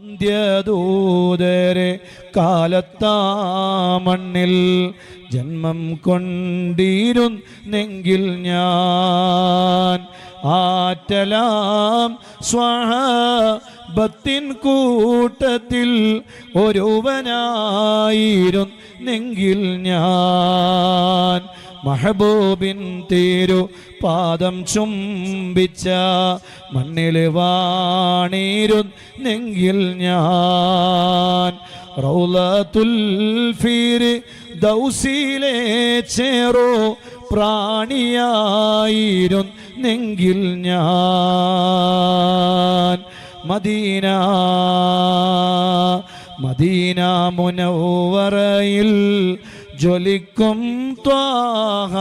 അന്ത്യദൂതരെ കാലത്താ മണ്ണിൽ ജന്മം കൊണ്ടിരുന്നെങ്കിൽ ഞാൻ ആറ്റലാം സ്വഹബത്തിൻ കൂട്ടത്തിൽ ഒരുവനായിരുന്നെങ്കിൽ ഞാൻ മഹബൂബിൻ തീരു പാദം ചുംബിച്ച മണ്ണിൽ വാണീരു നെങ്കിൽ ഞാൻ. ദൗസിലെ ചേറോ പ്രാണിയായിരുന്നെങ്കിൽ ഞാൻ. മദീന മദീന മുനവറയിൽ ജ്വലിക്കും ത്വാഹ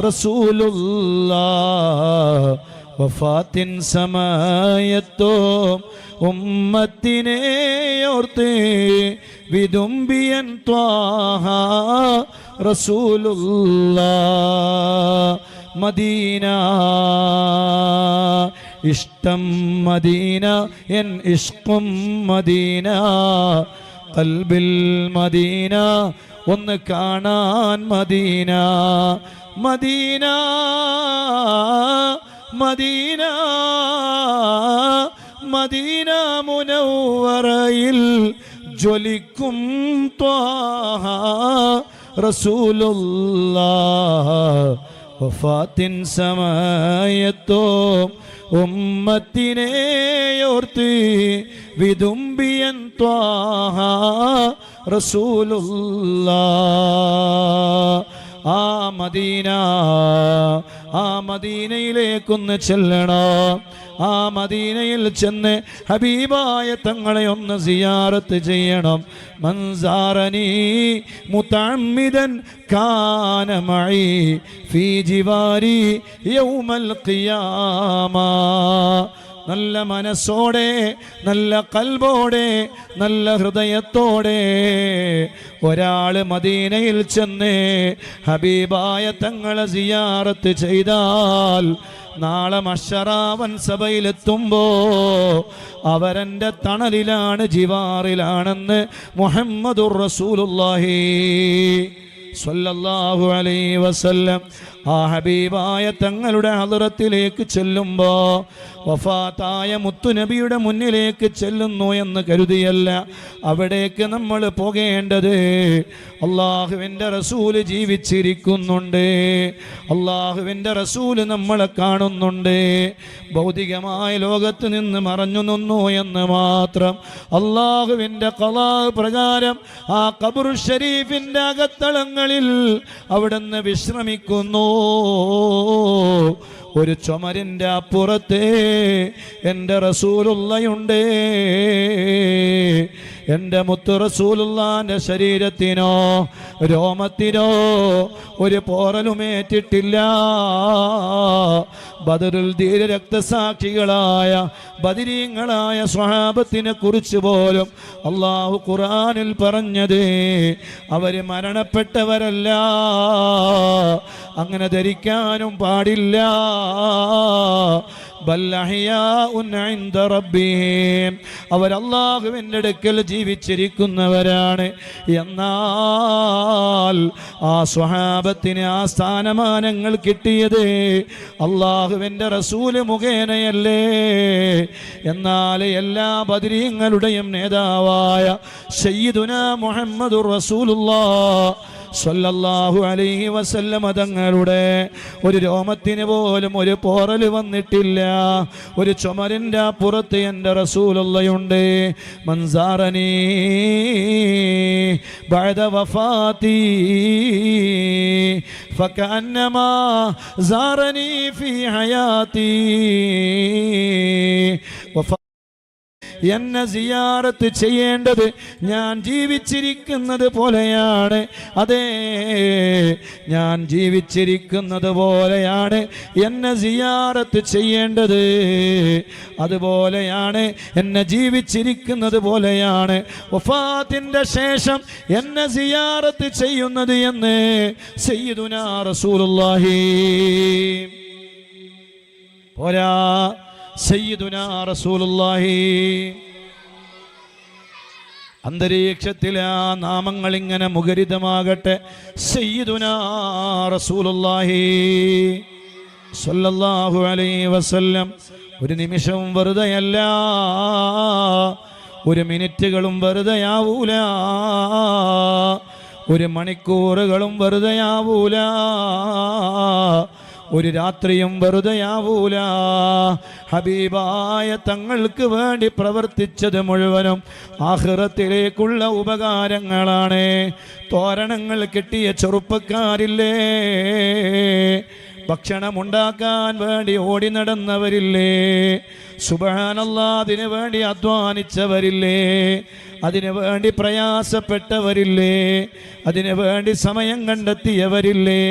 റസൂലുള്ള വഫാത്തിൻ സമയത്തോ ഉമ്മത്തിനെ ഓർത്ത് വിതുമ്പിയൻ ത്വാഹ റസൂലുള്ള മദീന. ഇഷ്ടം മദീന എൻ ഇഷ്കും മദീന. കൽബിൽ മദീന ഒന്ന് കാണാൻ മദീന മദീന മദീന മദീന മുനവറയിൽ ജ്വലിക്കും ത്വാഹ റസൂലുള്ള വഫാത്തിൻ സമയത്തോ ഉമ്മത്തിനെ വിതുമ്പിയൻ ത്വാഹ റസൂലുള്ള. ആ മദീന ആ മദീനയിലേക്കൊന്ന് ചെല്ലണം? ആ മദീനയിൽ ചെന്ന് ഹബീബായ തങ്ങളെ ഒന്ന് സിയാറത്ത് ചെയ്യണം. മൻസാറനി മുത്തമ്മിതൻ കാനമഴി ഫീ ജിവാരി യൗമൽ ഖിയാമ. നല്ല മനസ്സോടെ നല്ല കൽബോടെ നല്ല ഹൃദയത്തോടെ ഒരാൾ മദീനയിൽ ചെന്ന് ഹബീബായ തങ്ങളെ സിയാറത്ത് ചെയ്താൽ നാളെ മഷറാവൻ സഭയിലെത്തുമ്പോ അവരന്റെ തണലിലാണ് ജിവാറിലാണെന്ന് മുഹമ്മദുർ റസൂലുള്ളാഹി സ്വല്ലല്ലാഹു അലൈഹി വസല്ലം ആ ഹബീബായ തങ്ങളുടെ അതിറത്തിലേക്ക് ചെല്ലുമ്പോ വഫാത്തായ മുത്തുനബിയുടെ മുന്നിലേക്ക് ചെല്ലുന്നു എന്ന് കരുതിയല്ല. അവിടേക്ക് നമ്മൾ പോകേണ്ടത് അള്ളാഹുവിന്റെ റസൂൽ ജീവിച്ചിരിക്കുന്നുണ്ട്. അള്ളാഹുവിന്റെ റസൂൽ നമ്മളെ കാണുന്നുണ്ട്. ഭൗതികമായ ലോകത്ത് നിന്ന് മറഞ്ഞു നിന്നു എന്ന് മാത്രം അള്ളാഹുവിന്റെ കലാ പ്രകാരം ആ കബുർ ഷരീഫിന്റെ അകത്തളങ്ങളിൽ അവിടുന്ന് വിശ്രമിക്കുന്നു. ഒരു ചുമരിന്റെ അപ്പുറത്തെ എന്റെ റസൂലുള്ളയുണ്ട്. എന്റെ മുത്തു റസൂലുള്ളാന്റെ ശരീരത്തിനോ രോമത്തിനോ ഒരു പോറലുമേറ്റിട്ടില്ല ബദറിൽ ധീര രക്തസാക്ഷികളായ ബദിരീങ്ങളായ സ്വഹാബത്തിനെ കുറിച്ച് പോലും അള്ളാഹു ഖുറാനിൽ പറഞ്ഞത് അവർ മരണപ്പെട്ടവരല്ല. അങ്ങനെ ധരിക്കാനും പാടില്ല. അള്ളാഹുവിന്റെ അടുക്കൽ ജീവിച്ചിരിക്കുന്നവരാണ്. എന്നാൽ ആ സ്വഹാബത്തിന് ആ സ്ഥാനമാനങ്ങൾ കിട്ടിയത് അള്ളാഹുവിന്റെ റസൂൽ മുഖേനയല്ലേ. എന്നാൽ എല്ലാ ബദരീങ്ങളുടെയും നേതാവായ സയ്യിദുന മുഹമ്മദ് റസൂലുള്ളാ സ്വല്ലല്ലാഹു അലൈഹി വസല്ലം തങ്ങളുടെ ഒരു രോമത്തിന് പോലും ഒരു പോറൽ വന്നിട്ടില്ല ഒരു ചുമരിൻ്റെ പുറത്ത് എൻ്റെ റസൂലുള്ളയുണ്ട് മൻസാറനി بعد وفاتي فكأنما زارني في حياتي وف എന്നെ സിയാറത്ത് ചെയ്യേണ്ടത് ഞാൻ ജീവിച്ചിരിക്കുന്നത് പോലെയാണ്. അതേ ഞാൻ ജീവിച്ചിരിക്കുന്നത് പോലെയാണ് എന്നെ സിയാറത്ത് ചെയ്യേണ്ടത്. അതുപോലെയാണ് എന്നെ ജീവിച്ചിരിക്കുന്നത് പോലെയാണ്. വഫാത്തിന്റെ ശേഷം എന്നെ സിയാറത്ത് ചെയ്യുന്നത് എന്ന് സയ്യിദുനാ റസൂലുള്ളാഹി. പോരാ. സയ്യിദുനാ റസൂലുള്ളാഹി. അന്തരീക്ഷത്തിൽ ആ നാമങ്ങൾ ഇങ്ങനെ മുഖരിതമാകട്ടെ. സയ്യിദുന റസൂലുള്ളാഹി. സല്ലല്ലാഹു അലൈഹി വസല്ലം. ഒരു നിമിഷവും വെറുതെയല്ല. ഒരു മിനിറ്റുകളും വെറുതെയാവൂല. ഒരു മണിക്കൂറുകളും വെറുതെയാവൂല. ഒരു രാത്രിയും വെറുതെയാവൂല. ഹബീബായ തങ്ങൾക്ക് വേണ്ടി പ്രവർത്തിച്ചത് മുഴുവനും ആഹ്റത്തിലേക്കുള്ള ഉപകാരങ്ങളാണ്. തോരണങ്ങൾ കിട്ടിയ ചെറുപ്പക്കാരില്ലേ? ഭക്ഷണമുണ്ടാക്കാൻ വേണ്ടി ഓടി നടന്നവരില്ലേ? സുബാനല്ലാ അതിനു വേണ്ടി അധ്വാനിച്ചവരില്ലേ? അതിനു വേണ്ടി പ്രയാസപ്പെട്ടവരില്ലേ? അതിനു വേണ്ടി സമയം കണ്ടെത്തിയവരില്ലേ?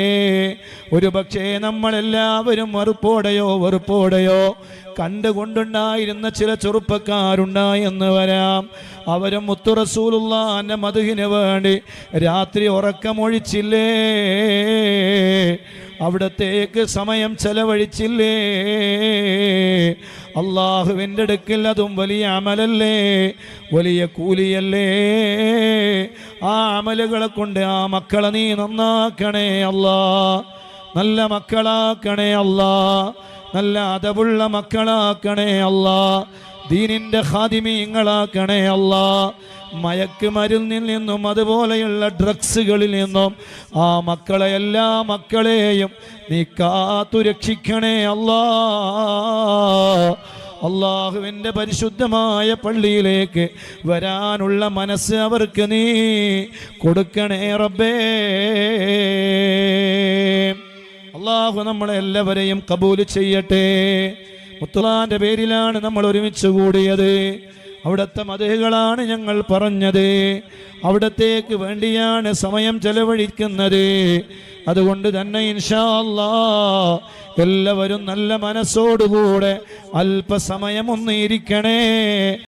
ഒരു പക്ഷേ നമ്മളെല്ലാവരും വെറുപ്പോടെയോ വെറുപ്പോടെയോ കണ്ടുകൊണ്ടുണ്ടായിരുന്ന ചില ചെറുപ്പക്കാരുണ്ടായെന്ന് വരാം. അവരും മുത്തുറസൂലുള്ളാന്റെ മധുവിന് വേണ്ടി രാത്രി ഉറക്കമൊഴിച്ചില്ലേ? അവിടത്തേക്ക് സമയം ചെലവഴിച്ചില്ലേ? അള്ളാഹുവിന്റെ അടുക്കിൽ അതും വലിയ അമലല്ലേ? വലിയ കൂലിയല്ലേ? ആ അമലുകളെ കൊണ്ട് ആ മക്കളെ നീ നന്നാക്കണേ അല്ലാ. നല്ല മക്കളാക്കണേ അല്ലാ. നല്ല അതവുള്ള മക്കളാക്കണേ അല്ലാ. ദീനിന്റെ ഖാദിമീങ്ങളാക്കണേ മയക്ക് മരുന്നിൽ നിന്നും അതുപോലെയുള്ള ഡ്രഗ്സുകളിൽ നിന്നും ആ മക്കളെ എല്ലാ മക്കളെയും നീ കാത്തു രക്ഷിക്കണേ അല്ലാ. അള്ളാഹുവിന്റെ പരിശുദ്ധമായ പള്ളിയിലേക്ക് വരാനുള്ള മനസ്സ് അവർക്ക് നീ കൊടുക്കണേ റബ്ബേ. അള്ളാഹു നമ്മളെല്ലാവരെയും കബൂൽ ചെയ്യട്ടെ. മുത്തലാന്റെ പേരിലാണ് നമ്മൾ ഒരുമിച്ച് കൂടിയത്. അവിടുത്തെ മതകളാണ് ഞങ്ങൾ പറഞ്ഞത്. അവിടത്തേക്ക് വേണ്ടിയാണ് സമയം ചെലവഴിക്കുന്നത്. അതുകൊണ്ട് തന്നെ ഇൻഷാ എല്ലാവരും നല്ല മനസ്സോടുകൂടെ അല്പസമയം ഒന്ന്